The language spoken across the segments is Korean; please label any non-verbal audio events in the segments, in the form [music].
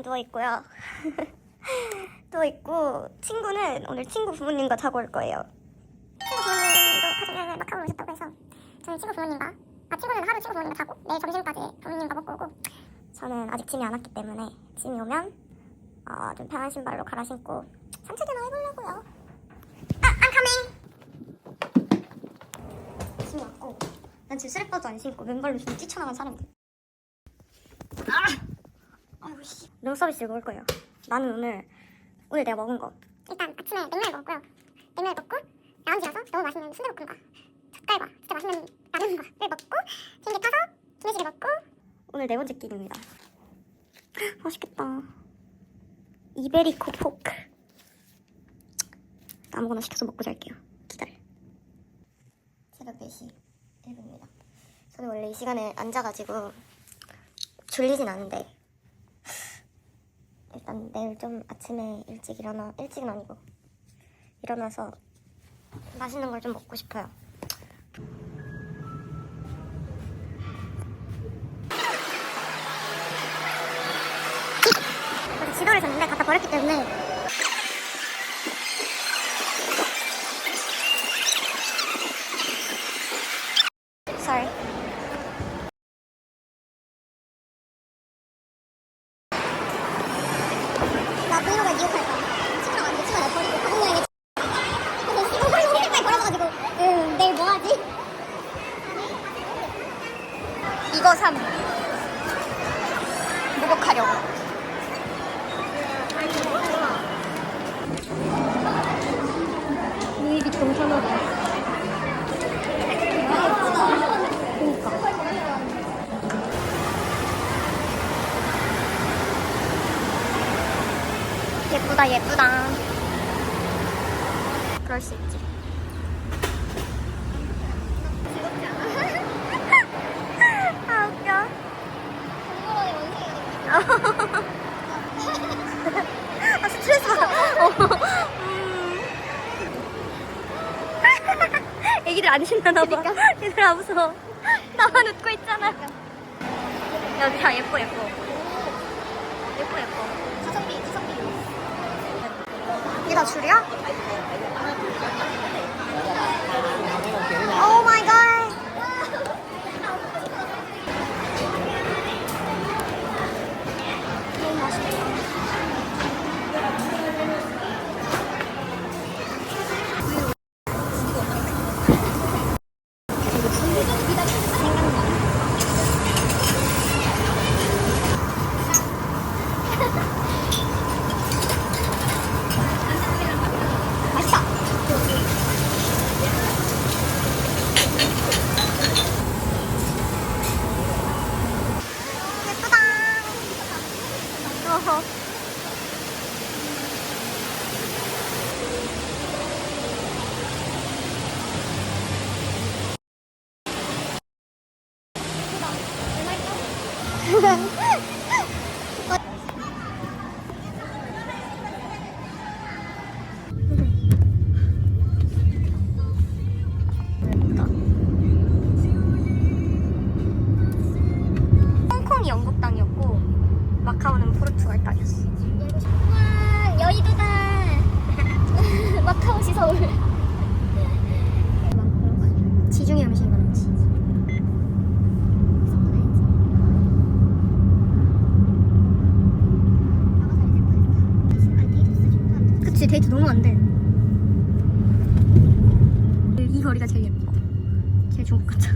저는 누워 있고요. [laughs] 누워 있고 친구는 오늘 친구 부모님과 자고 올 거예요. 친구 부모님도 가족여행을 막 하고 오셨다고 해서 저는 친구 부모님과 아 친구는 하루 친구 부모님과 자고 내일 점심까지 부모님과 먹고 오고 저는 아직 짐이 안 왔기 때문에 짐이 오면 어, 좀 편한 신발로 갈아 신고 산책이나 해보려고요. 아, I'm coming. 짐이 왔고 난 지금 슬리퍼도 안 신고 맨발로 지금 뛰쳐나간 사람들. 씨. 룸서비스 먹을 거예요. 나는 오늘 오늘 내가 먹은 거 일단 아침에 냉면 먹었고요. 냉면 먹고 라운지라서 너무 맛있는 순대볶음밥, 젓갈과 진짜 맛있는 라면과 를 먹고 비행기 타서 김치찌개 먹고 오늘 네 번째 끼니입니다. 맛있겠다. 이베리코 포크. 아무거나 시켜서 먹고 잘게요. 기다려. 새벽 4시 1분입니다. 저는 원래 이 시간에 앉아가지고 졸리진 않은데 일단 내일 좀 아침에 일찍 일어나 일찍은 아니고 일어나서 맛있는 걸 좀 먹고 싶어요. 지도를 줬는데 갖다 버렸기 때문에 sorry. 나 브이로그에 기억할 거야. 친구랑 왔는데 친구가 날 버리고 가족 여행에 그래서 이거 버리고 홍대까지 걸어가가지고 응 내일 뭐 하지? 이거 삼 목욕하려고 루이비통 사놓고 그니까 예쁘다 예쁘다. 그럴 수 있지. 아 웃겨. 아 스트레스 받아. 어. 음. 애기들 안 신나나 봐. 얘들 아 무서워 나만 웃고 있잖아. 야 예뻐 예뻐 예뻐 예뻐 가성비 가성비 이게 다 줄이야? 对 그치 데이트 너무 안 돼. 이 거리가 제일 예뻐. 제일 중국 같아.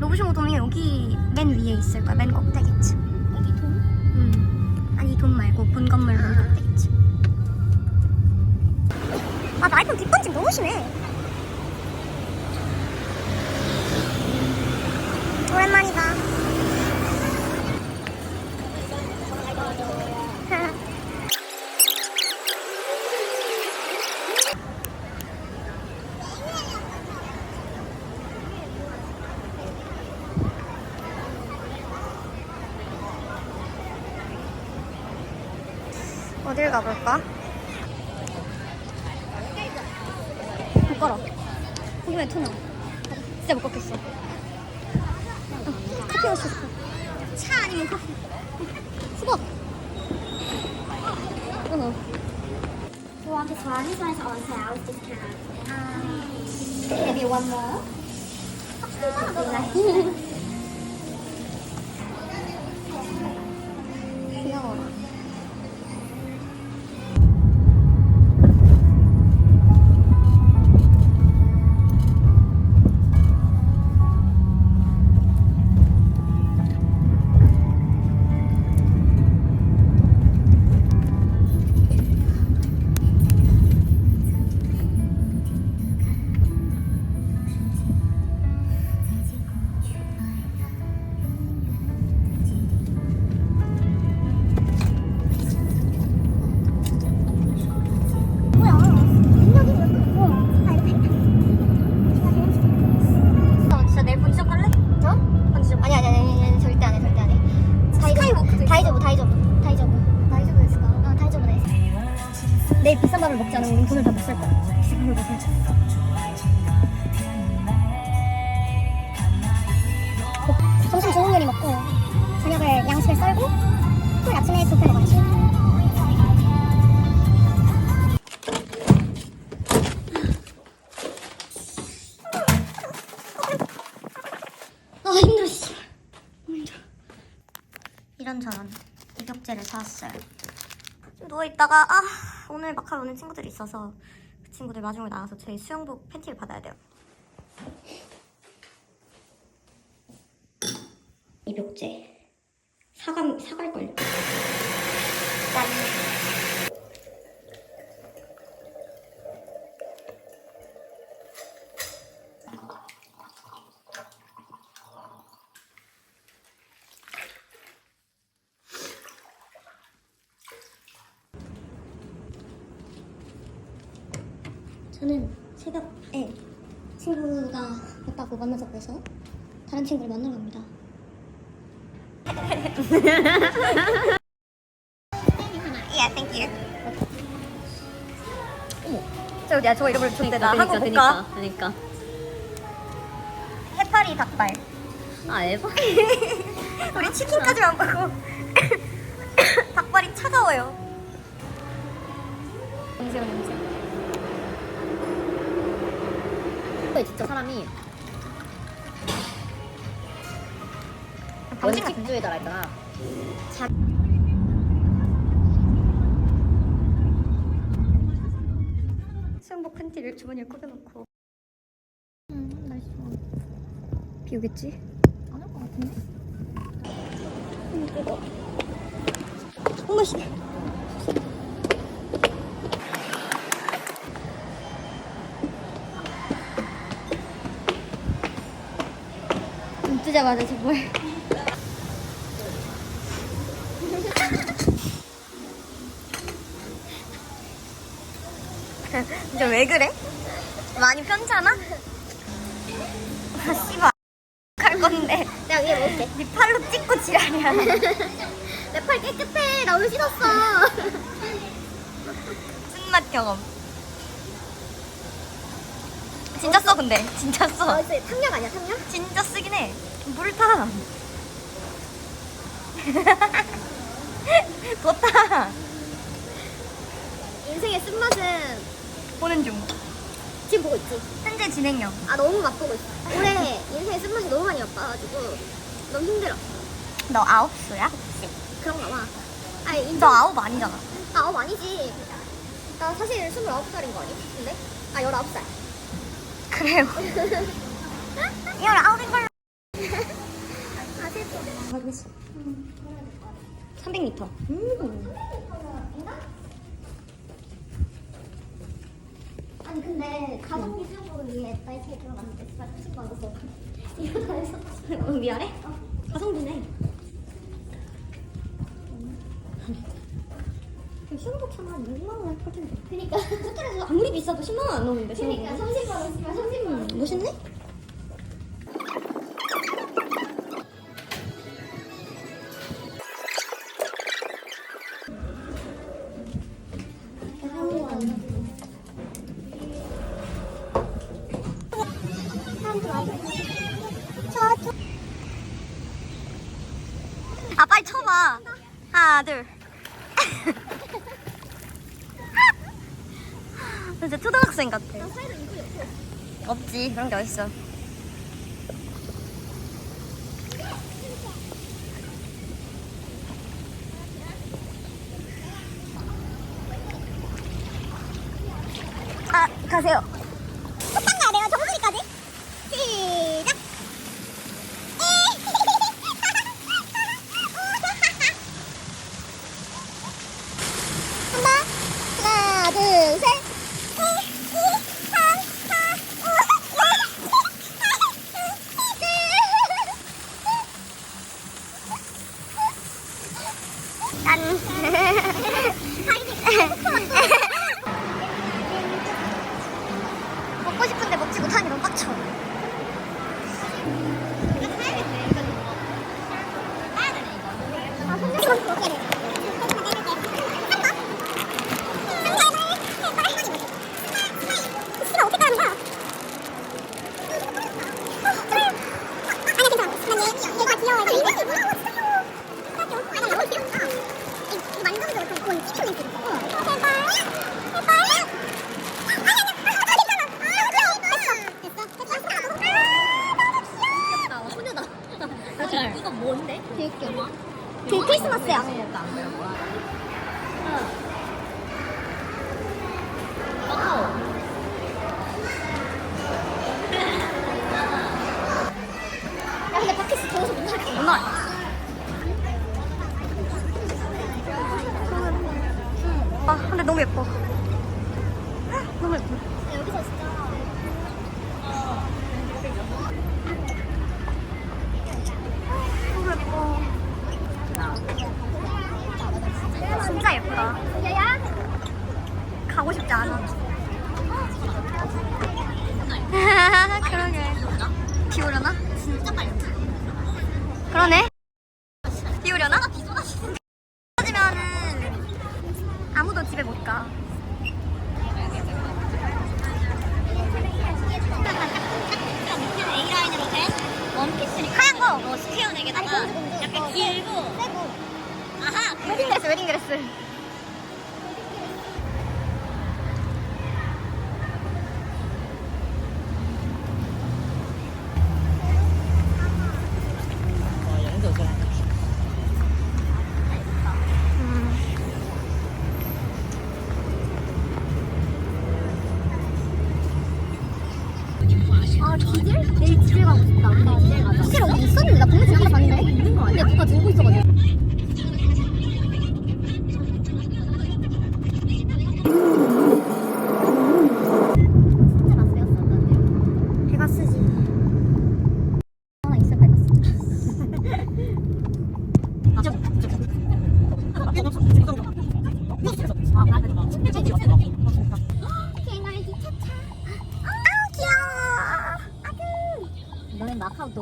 로브쇼 돔이 여기 맨 위에 있을 거야. 맨 꼭대기층. 여기 돔? 응. 아니 돔 말고 본 건물 맨 꼭대기층. 아, 나 아이폰 뒷번짐 너무 심해. 오랜만이다. 어딜 가볼까? 못 걸어. 거기만 토나. 진짜 못 걷겠어. 어, 커피 싶어. 차 아니면 커피. 수박. 어. Want to try this one on sale discount. Um, maybe one more. 밥을 먹지 않으면 우린 돈을 다 못 쓸 거야. 밥을 먹자. 어, 점심 좋은 요리 먹고 저녁을 양식을 썰고 토요일 아침에 뷔페 먹었지. 아. 이런저런 이격제를 사왔어요. 좀 누워 있다가 아 오늘 마카로 오는 친구들이 있어서 그 친구들 마중을 나가서 제 수영복 팬티를 받아야 돼요. 입욕제 사갈 사갈 걸요. 짠. 저는 새벽에 친구가 없다고 만나자고 해서 다른 친구를 만나러 갑니다. [laughs] yeah, thank you. 어머, 저 야, 저 이름을 줬는데 나 한거 볼까? 그러니까. 해파리 닭발. 아 에바. [laughs] 우리 치킨까지만 보고 [coughs] 닭발이 차가워요. 냄새 냄새. 진짜 사람이 방식 같은데? 주의다라 했잖아. 수영복 팬티를 주머니에 꽂아놓고. 음, 날씨 좋아. 비 오겠지? 안 올 것 같은데? 음, 뜨거. 어머 씨. 눈 뜨자마자 정말. 이제 왜 그래? 많이 편찮아? 아 씨발 갈 건데 내가 위에 먹을게. 네 팔로 찍고 지랄이야 [laughs] 내 팔 깨끗해. 나 오늘 씻었어. [laughs] 쓴맛 경험 진짜 써 근데 진짜 어, 써 이제 탕약 아니야, 탕약? 진짜 쓰긴 해 물타 뒀다 [laughs] 인생의 쓴맛은 보는 중 지금 보고 있지. 현재 진행형 아, 너무 맛보고 있어. 올해 인생의 쓴맛이 너무 많이 맛봐가지고 너무 힘들어. 너 아홉 수야? 그런가 봐. 아니, 너 인정. 아홉 아니잖아 아, 어, 아니지. 나 사실 29살인 거 아니? 근데? 아, 19살. 그래요 [laughs] 이걸 아홉인 걸로 아, 슬퍼. 확인했어 300m 아니, 근데 가성비 수용법을 위해 나이트에 들어갔는데 정말 훨씬 많았어. 이거 다 해서. [laughs] 어, 미안해 가성비네 신호도 차만 6만 원 할 텐데 그니까. 호텔에서 아무리 비싸도 10만 원 안 넘는데 그니까. 30만 원 쓰면 30만 원. 멋있네? 하나 둘. [laughs] 진짜 초등학생 같아. 없지. 그런 게 어딨어. 아 가세요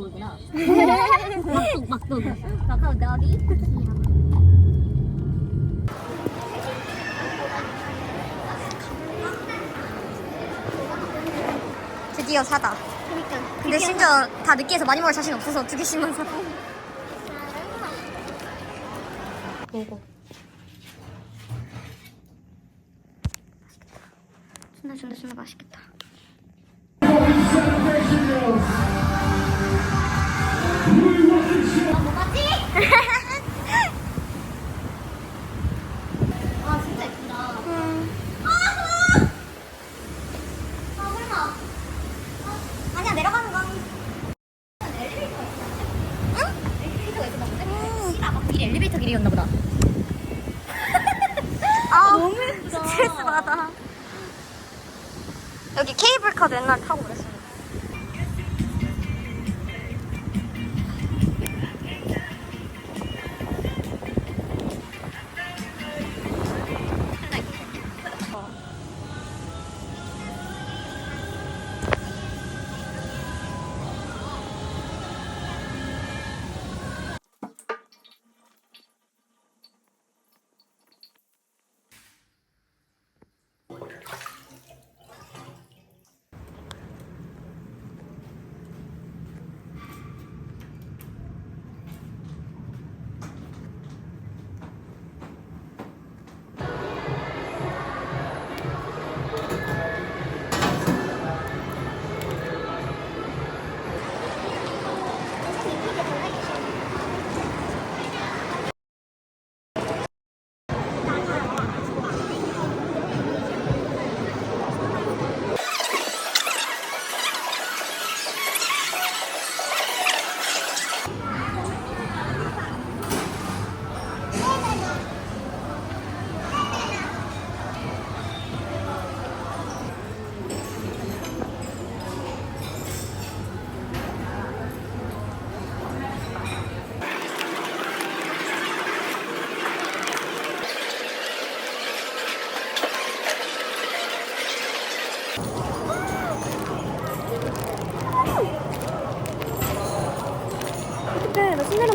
막동이구나. 막동, 막동. 가까운 너비. 드디어 사다. 그러니까. 근데 심지어 다 늦게 해서 많이 먹을 자신 없어서 두 개씩만 사. 먹어.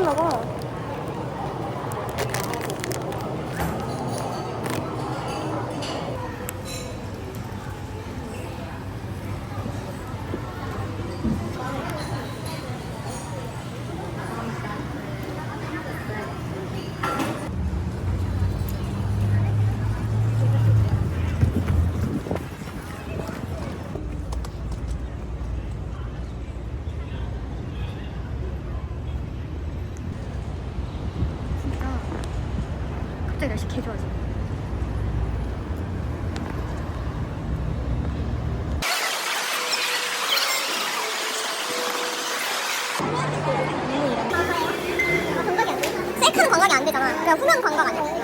먹어. 그냥 훈연 관광 아니야?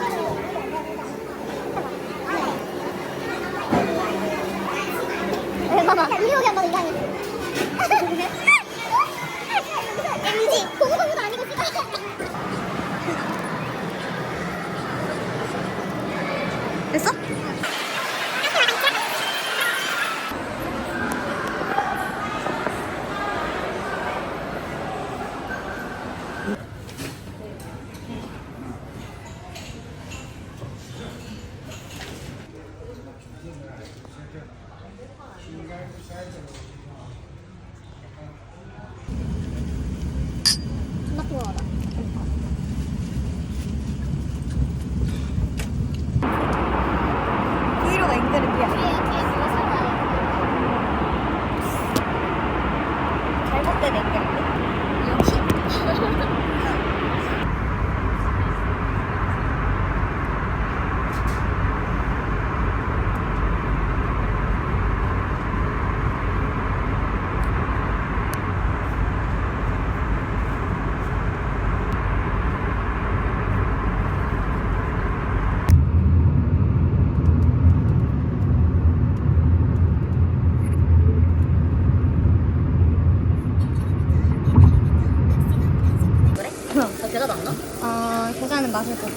맛을 것